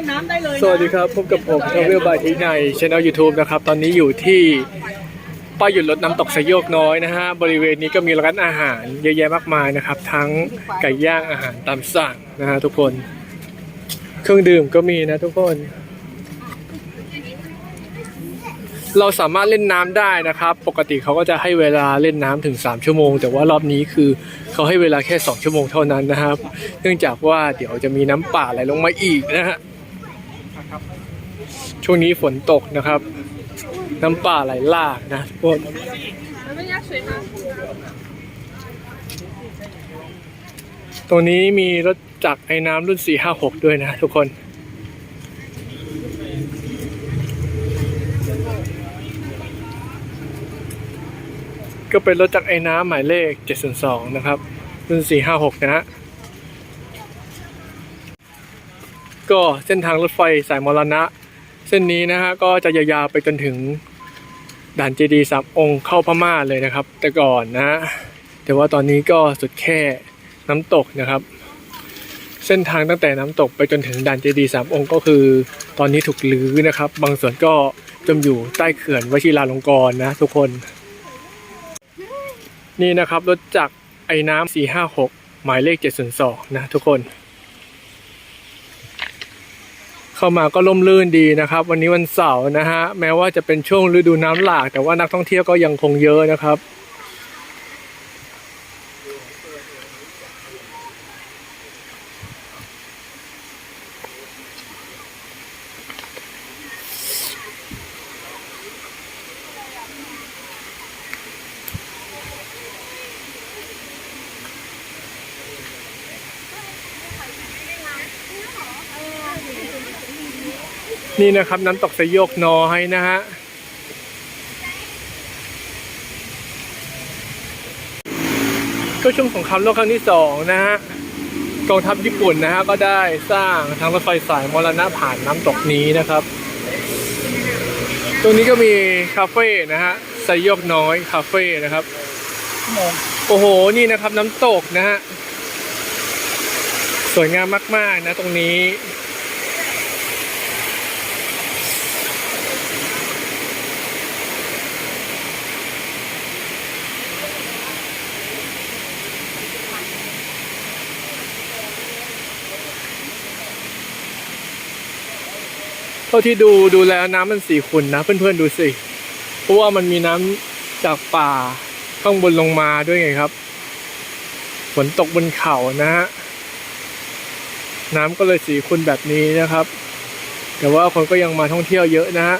ล่นน้ำได้เลยนะสวัสดีครับพบกับผมทวิลบายทีในช่องยูทูบนะครับ ตอนนี้อยู่ที่ป้ายหยุดรถน้ำตกสยโยกน้อยนะฮะ บริเวณนี้ก็มีร้านอาหารเยอะแยะมากมายนะครับ ทั้งไก่ย่างอาหารตามสั่งนะฮะทุกคน เครื่องดื่มก็มีนะทุกคน เราสามารถเล่นน้ำได้นะครับ ปกติเขาก็จะให้เวลาเล่นน้ำถึง 3 ชั่วโมง แต่ว่ารอบนี้คือเขาให้เวลาแค่ 2 ชั่วโมงเท่านั้นนะครับ เนื่องจากว่าเดี๋ยวจะมีน้ำป่าไหลลงมาอีกนะฮะ ช่วงนี้ฝนตกนะครับ น้ำป่าไหลหลากนะทุกคนตรงนี้มีรถจักรไอ้น้ำรุ่น 456 ด้วยนะทุกคน ก็เป็นรถจักรไอ้น้ำหมายเลข 702 นะครับ รุ่น 456 นะฮะก็เส้นทางรถไฟสายมรณะ เส้นนี้นะฮะก็จะยาวๆไปจนถึงด่านเจดีย์สามองค์เข้าพม่าเลยนะครับ แต่ก่อนนะ แต่ว่าตอนนี้ก็สุดแค่น้ำตกนะครับ เส้นทางตั้งแต่น้ำตกไปจนถึงด่านเจดีย์สามองค์ก็คือ ตอนนี้ถูกลื้อนะครับ บางส่วนก็จมอยู่ใต้เขื่อนวชิราลงกรณ์นะทุกคน นี่นะครับรถจักรไอ้น้ำสี่ห้าหกหมายเลขเจ็ดศูนย์สองนะทุกคน เข้ามาก็ร่มรื่นดีนะครับ วันนี้วันเสาร์นะฮะแม้ว่าจะเป็นช่วงฤดูน้ำหลาก แต่ว่านักท่องเที่ยวก็ยังคงเยอะนะครับ นี่นะครับน้ำตกสยโยกน้อยนะฮะก็ช่วงสงครามโลกครั้งที่สองนะฮะกองทัพญี่ปุ่นนะฮะก็ได้สร้างทางรถไฟสายมรณะผ่านน้ำตกนี้นะครับ ตรงนี้ก็มีคาเฟ่นะฮะสยโยกน้อยคาเฟ่นะครับโอ้โหนี่นะครับน้ำตกนะฮะสวยงามมาก ๆ นะตรงนี้ เท่าที่ดูดูแล้วน้ำมันสีขุ่นนะ เพื่อนๆดูสิ เพราะว่ามันมีน้ำจากป่าข้างบนลงมาด้วยไงครับ ฝนตกบนเขานะฮะน้ำก็เลยสีขุ่นแบบนี้นะครับ แต่ว่าคนก็ยังมาท่องเที่ยวเยอะนะฮะ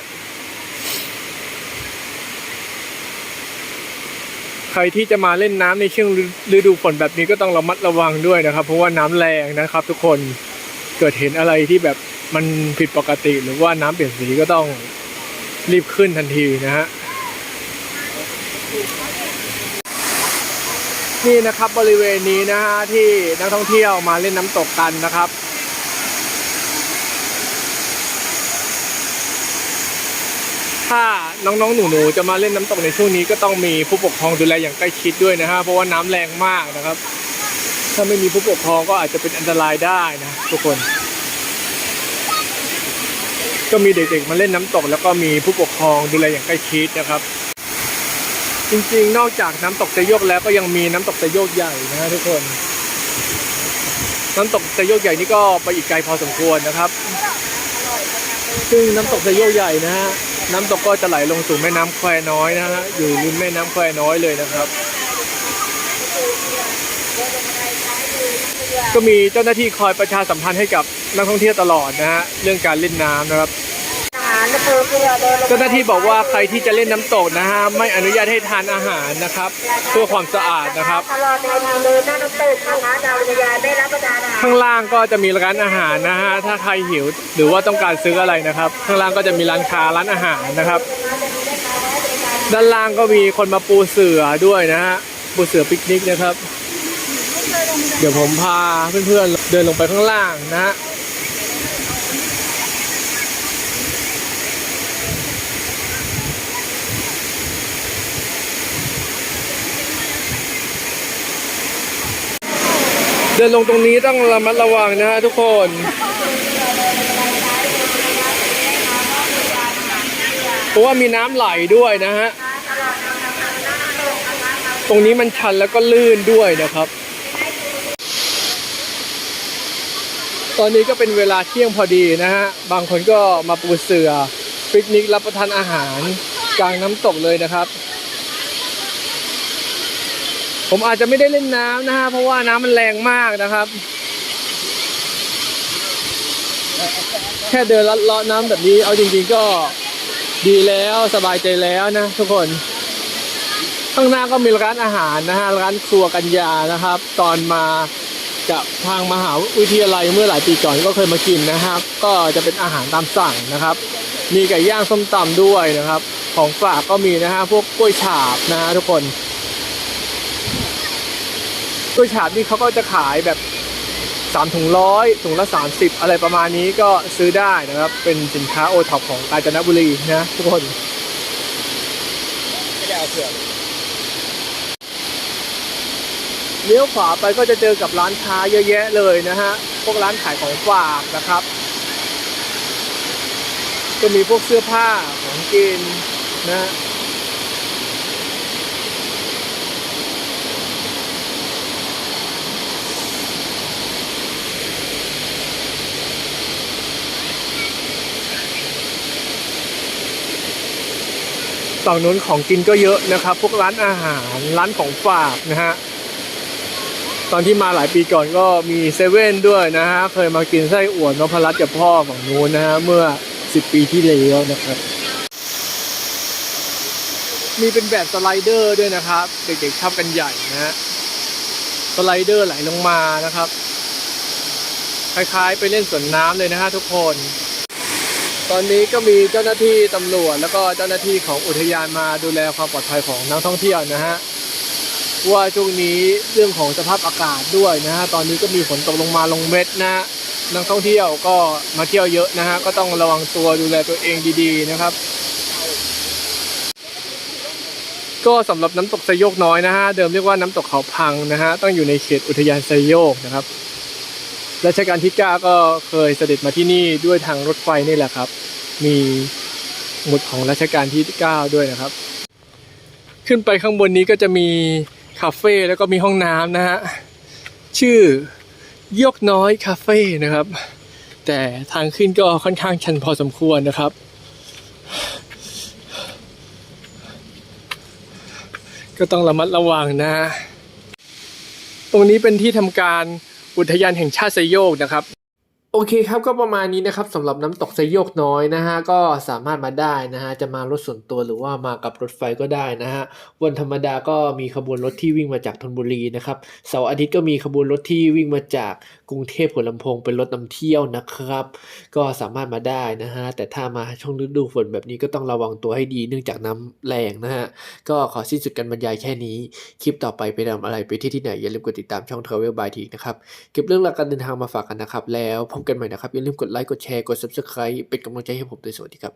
ใครที่จะมาเล่นน้ำในช่วงฤดูฝนแบบนี้ก็ต้องระมัดระวังด้วยนะครับ เพราะว่าน้ำแรงนะครับ ทุกคนเกิดเห็นอะไรที่แบบ มันผิดปกติหรือว่าน้ำเปลี่ยนสีก็ต้องรีบขึ้นทันทีนะฮะนี่นะครับบริเวณนี้นะฮะที่นักท่องเที่ยวมาเล่นน้ำตกกันนะครับ ถ้าน้องๆ หนูๆจะมาเล่นน้ำตกในช่วงนี้ก็ต้องมีผู้ปกครองดูแลอย่างใกล้ชิดด้วยนะฮะเพราะว่าน้ำแรงมากนะครับ ถ้าไม่มีผู้ปกครองก็อาจจะเป็นอันตรายได้นะทุกคน ก็มีเด็กๆมาเล่นน้ำตก แล้วก็มีผู้ปกครองดูแลอย่างใกล้ชิดนะครับ จริงๆ นอกจากน้ำตกจะโยกแล้วก็ยังมีน้ำตกจะโยกใหญ่นะทุกคน น้ำตกจะโยกใหญ่นี่ก็ไปอีกไกลพอสมควรนะครับ ซึ่งน้ำตกจะโยกใหญ่นะฮะน้ำตกก็จะไหลลงสู่แม่น้ำแควน้อยนะฮะอยู่ริมแม่น้ำแควน้อยเลยนะครับก็มีเจ้าหน้าที่คอยประชาสัมพันธ์ให้กับนักท่องเที่ยวตลอดนะฮะเรื่องการเล่นน้ำนะครับ เจ้าหน้าที่บอกว่าใครที่จะเล่นน้ำตกนะฮะไม่อนุญาตให้ทานอาหารนะครับ เพื่อความสะอาดนะครับข้างล่างก็จะมีร้านอาหารนะฮะถ้าใครหิวหรือว่าต้องการซื้ออะไรนะครับ ข้างล่างก็จะมีร้านค้าร้านอาหารนะครับ ด้านล่างก็มีคนมาปูเสือด้วยนะฮะปูเสือปิกนิกนะครับ เดี๋ยวผมพาเพื่อนๆเดินลงไปข้างล่างนะฮะ เดินลงตรงนี้ต้องระมัดระวังนะฮะทุกคน เพราะว่ามีน้ำไหลด้วยนะฮะ ตรงนี้มันชันแล้วก็ลื่นด้วยนะครับ ตอนนี้ก็เป็นเวลาเที่ยงพอดีนะฮะ บางคนก็มาปูเสือปิกนิกรับประทานอาหารกลางน้ำตกเลยนะครับ ผมอาจจะไม่ได้เล่นน้ำนะฮะเพราะว่าน้ำมันแรงมากนะครับ แค่เดินลัดเลาะน้ำแบบนี้ เอาจริง ๆก็ดีแล้วสบายใจแล้วนะ ทุกคน ข้างหน้าก็มีร้านอาหารนะฮะร้านครัวกัญญานะครับ ตอนมาจากทางมหาวิทยาลัยเมื่อหลายปีก่อนก็เคยมากินนะครับ ก็จะเป็นอาหารตามสั่งนะครับ มีไก่ย่างส้มตำด้วยนะครับ ของฝากก็มีนะฮะพวกกล้วยฉาบนะฮะทุกคน กล้วยฉาบนี่เขาก็จะขายแบบสามถุงร้อยถุงละสามสิบอะไรประมาณนี้ก็ซื้อได้นะครับ เป็นสินค้าโอท็อปของกาญจนบุรีนะทุกคนไม่ได้เอาเผือกเลี้ยวขวาไปก็จะเจอกับร้านค้าเยอะแยะเลยนะฮะ พวกร้านขายของฝากนะครับ ก็มีพวกเสื้อผ้าของกินนะ ฝั่งนู้นของกินก็เยอะนะครับ พวกร้านอาหารร้านของฝากนะฮะตอนที่มาหลายปีก่อนก็มีเซเว่นด้วยนะฮะเคยมากินไส้อั่วนพรัตน์กับพ่อฝั่งนู้นนะฮะเมื่อ 10 ปีที่แล้วนะครับ มีเป็นแบบสไลเดอร์ด้วยนะครับ เด็กๆชอบกันใหญ่นะฮะสไลเดอร์ไหลลงมานะครับ คล้ายๆไปเล่นสวนน้ำเลยนะฮะทุกคน ตอนนี้ก็มีเจ้าหน้าที่ตำรวจแล้วก็เจ้าหน้าที่ของอุทยานมาดูแลความปลอดภัยของนักท่องเที่ยวนะฮะว่าช่วงนี้เรื่องของสภาพอากาศด้วยนะฮะตอนนี้ก็มีฝนตกลงมาลงเม็ดนะฮะนักท่องเที่ยวก็มาเที่ยวเยอะนะฮะก็ต้องระวังตัวดูแลตัวเองดีๆนะครับ ก็สำหรับน้ำตกไซโยกน้อยนะฮะเดิมเรียกว่าน้ำตกเขาพังนะฮะต้องอยู่ในเขตอุทยานไซโยกนะครับ รัชกาลที่ 9 ก็เคยเสด็จมาที่นี่ด้วยทางรถไฟนี่แหละครับ มีหมุดของรัชกาลที่ 9 ด้วยนะครับ ขึ้นไปข้างบนนี้ก็จะมีคาเฟ่แล้วก็มีห้องน้ำนะฮะ ชื่อยกน้อยคาเฟ่นะครับ แต่ทางขึ้นก็ค่อนข้างชันพอสมควรนะครับ ก็ต้องระมัดระวังนะ ตรงนี้เป็นที่ทำการ อุทยานแห่งชาติไซโยกนะครับ โอเคครับก็ประมาณนี้นะครับสำหรับน้ำตกไซโยกน้อยนะฮะก็สามารถมาได้นะฮะจะมารถส่วนตัวหรือว่ามากับรถไฟก็ได้นะฮะวันธรรมดาก็มีขบวนรถที่วิ่งมาจากธนบุรีนะครับเสาร์อาทิตย์ก็มีขบวนรถที่วิ่งมาจาก กรุงเทพหัวลำโพงเป็นรถนำเที่ยวนะครับ ก็สามารถมาได้นะฮะ แต่ถ้ามาช่วงฤดูฝนแบบนี้ก็ต้องระวังตัวให้ดีเนื่องจากน้ำแรงนะฮะ ก็ขอสิ้นสุดการบรรยายแค่นี้ คลิปต่อไปไปทำอะไรไปที่ที่ไหน อย่าลืมกดติดตามช่อง Travel by ทีนะครับ เก็บเรื่องราวการเดินทางมาฝากกันนะครับ แล้วพบกันใหม่นะครับ อย่าลืมกดไลค์ กดแชร์ กด Subscribe เป็นกำลังใจให้ผมด้วยสวัสดีครับ